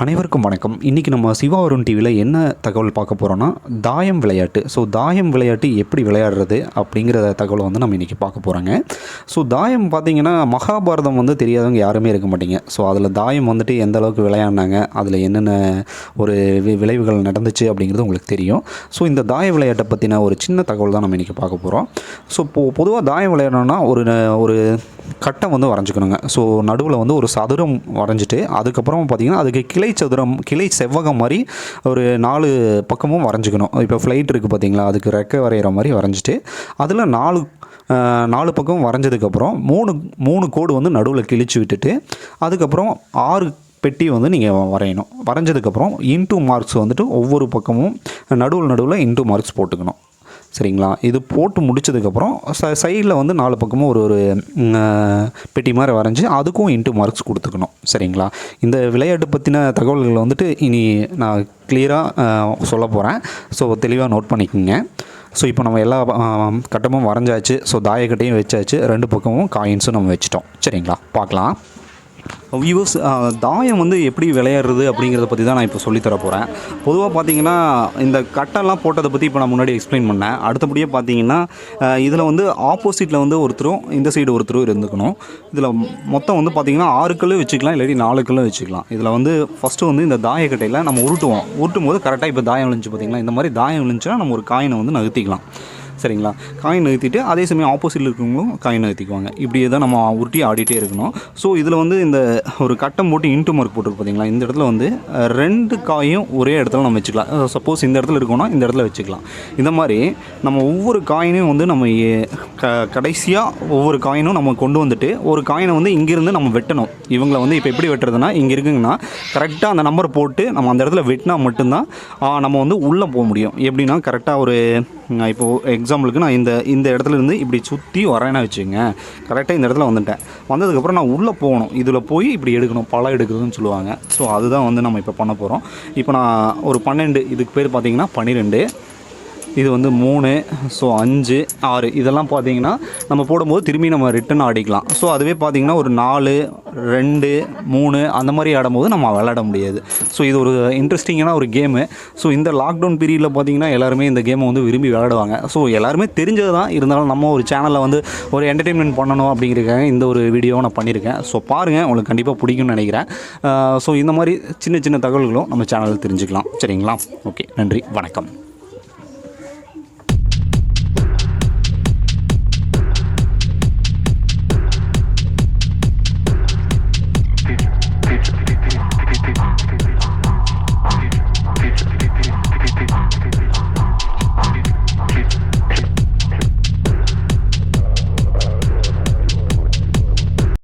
அனைவருக்கும் வணக்கம். இன்றைக்கி நம்ம சிவா அருண் டிவியில் என்ன தகவல் பார்க்க போகிறோன்னா தாயம் விளையாட்டு. ஸோ தாயம் விளையாட்டு எப்படி விளையாடுறது அப்படிங்கிற தகவலை வந்து நம்ம இன்றைக்கி பார்க்க போகிறோங்க ஸோ தாயம் பார்த்தீங்கன்னா மகாபாரதம் வந்து தெரியாதவங்க யாருமே இருக்க மாட்டீங்க. ஸோ அதில் தாயம் வந்துட்டு எந்த அளவுக்கு விளையாடினாங்க அதில் என்னென்ன ஒரு வி- விளைவுகள் நடந்துச்சு அப்படிங்கிறது உங்களுக்கு தெரியும். ஸோ இந்த தாய விளையாட்டை பற்றின ஒரு சின்ன தகவல் தான் நம்ம இன்றைக்கி பார்க்க போகிறோம் ஸோ பொதுவாக தாயம் விளையாடணும்னா ஒரு ஒரு கட்டம் வந்து வரைஞ்சிக்கணுங்க. ஸோ நடுவில் வந்து ஒரு சதுரம் வரைஞ்சிட்டு அதுக்கப்புறம் பார்த்திங்கன்னா அதுக்கு கிளை சதுரம் கிளை செவ்வகம் மாதிரி ஒரு நாலு பக்கமும் வரைஞ்சிக்கணும். இப்போ ஃப்ளைட் இருக்குது பார்த்தீங்களா அதுக்கு ரெக்கை வரைகிற மாதிரி வரைஞ்சிட்டு அதில் நாலு நாலு பக்கம் வரைஞ்சதுக்கப்புறம் மூணு மூணு கோடு வந்து நடுவில் கிழிச்சு விட்டுட்டு அதுக்கப்புறம் ஆறு பெட்டி வந்து நீங்கள் வரையணும். வரைஞ்சதுக்கப்புறம் இன்டூ மார்க்ஸ் வந்துட்டு ஒவ்வொரு பக்கமும் நடுவில் நடுவில் இன்டூ மார்க்ஸ் போட்டுக்கணும். சரிங்களா? இது போட்டு முடிச்சதுக்கப்புறம் ச சைடில் வந்து நாலு பக்கமும் ஒரு ஒரு பெட்டி மாதிரி வரைஞ்சி அதுக்கும் இன்ட்டு மார்க்ஸ் கொடுத்துக்கணும். சரிங்களா? இந்த விளையாட்டு பற்றின தகவல்கள் வந்துட்டு இனி நான் கிளியராக சொல்ல போகிறேன் ஸோ தெளிவாக நோட் பண்ணிக்கோங்க. ஸோ இப்போ நம்ம எல்லா கட்டமும் வரைஞ்சாச்சு. ஸோ தாயக்கட்டையும் வச்சாச்சு. ரெண்டு பக்கமும் காயின்ஸும் நம்ம வச்சிட்டோம். சரிங்களா? பார்க்கலாம். வியூவர்ஸ் தாயம் வந்து எப்படி விளையாடுறது அப்படிங்கிறத பற்றி தான் நான் இப்போ சொல்லித்தர போகிறேன் பொதுவாக பார்த்தீங்கன்னா இந்த கட்டெல்லாம் போட்டதை பற்றி இப்போ நான் முன்னாடி எக்ஸ்பிளைன் பண்ணேன். அடுத்தபடியாக பார்த்தீங்கன்னா இதில் வந்து ஆப்போசிட்டில் வந்து ஒருத்தரும் இந்த சைடு ஒருத்தரும் இருந்துக்கணும். இதில் மொத்தம் வந்து பார்த்தீங்கன்னா ஆறு கல்லு வச்சுக்கலாம் இல்லாட்டி நாலு கல்லு வச்சுக்கலாம். இதில் வந்து ஃபஸ்ட்டு வந்து இந்த தாயக்கட்டையில் நம்ம உருட்டுவோம். உருட்டும் போது கரெக்டாக இப்போ தாயம் விழுந்துச்சு பார்த்தீங்களா இந்த மாதிரி தாயம் விழுந்துச்சுன்னா நம்ம ஒரு காயினை வந்து நகர்த்திக்கலாம். சரிங்களா? காயின் நிறுத்திட்டு அதே சமயம் ஆப்போசிட்டில் இருக்கவங்களும் காயின் நிறுத்திக்குவாங்க இப்படியே தான் நம்ம உருட்டி ஆடிட்டே இருக்கணும். ஸோ இதில் வந்து இந்த ஒரு கட்டம் போட்டு இன்ட்டு மார்க் போட்டுருக்கு பார்த்தீங்களா இந்த இடத்துல வந்து ரெண்டு காயும் ஒரே இடத்துல நம்ம வச்சுக்கலாம். சப்போஸ் இந்த இடத்துல இருக்கோம்னா இந்த இடத்துல வச்சுக்கலாம். இந்த மாதிரி நம்ம ஒவ்வொரு காயினையும் வந்து நம்ம ஏ- க கடைசியாக ஒவ்வொரு காயினும் நம்ம கொண்டு வந்துட்டு ஒரு காயினை வந்து இங்கேருந்து நம்ம வெட்டணும். இவங்களை வந்து இப்போ எப்படி வெட்டுறதுனா இங்கே இருக்குங்கன்னா கரெக்டாக அந்த நம்பர் போட்டு நம்ம அந்த இடத்துல வெட்டினா மட்டும்தான் நம்ம வந்து உள்ளே போக முடியும். எப்படின்னா கரெக்டாக ஒரு இப்போது எக்ஸ் எக்ஸாம்பிளுக்கு நான் இந்த இந்த இடத்துல இருந்து இப்படி சுற்றி வரேன்னு வச்சுங்க கரெக்டாக இந்த இடத்துல வந்துட்டேன். வந்ததுக்கப்புறம் நான் உள்ளே போகணும். இதில் போய் இப்படி எடுக்கணும். பழம் எடுக்கிறதுன்னு சொல்லுவாங்க. ஸோ அதுதான் வந்து நம்ம இப்போ பண்ண போகிறோம் இப்போ நான் ஒரு பன்னெண்டு இதுக்கு பேர் பார்த்தீங்கன்னா பன்னிரெண்டு. இது வந்து மூணு ஸோ அஞ்சு ஆறு. இதெல்லாம் பார்த்தீங்கன்னா நம்ம போடும்போது திரும்பி நம்ம ரிட்டன் ஆடிக்கலாம். ஸோ அதுவே பார்த்தீங்கன்னா ஒரு நாலு ரெண்டு மூணு அந்த மாதிரி ஆடும்போது நம்ம விளையாட முடியாது. ஸோ இது ஒரு இன்ட்ரெஸ்டிங்கான ஒரு கேமு ஸோ இந்த லாக்டவுன் பீரியடில் பார்த்தீங்கன்னா எல்லாருமே இந்த கேமை வந்து விரும்பி விளையாடுவாங்க. ஸோ எல்லாருமே தெரிஞ்சது தான் இருந்தாலும் நம்ம ஒரு சேனலில் வந்து ஒரு என்டர்டெயின்மெண்ட் பண்ணணும் அப்படிங்கிறக்காக இந்த ஒரு வீடியோவை நான் பண்ணியிருக்கேன். ஸோ பாருங்கள் உங்களுக்கு கண்டிப்பாக பிடிக்கும்னு நினைக்கிறேன். Uh, ஸோ இந்த மாதிரி சின்ன சின்ன தகவல்களும் நம்ம சேனலில் தெரிஞ்சுக்கலாம். சரிங்களா? ஓகே நன்றி. வணக்கம்.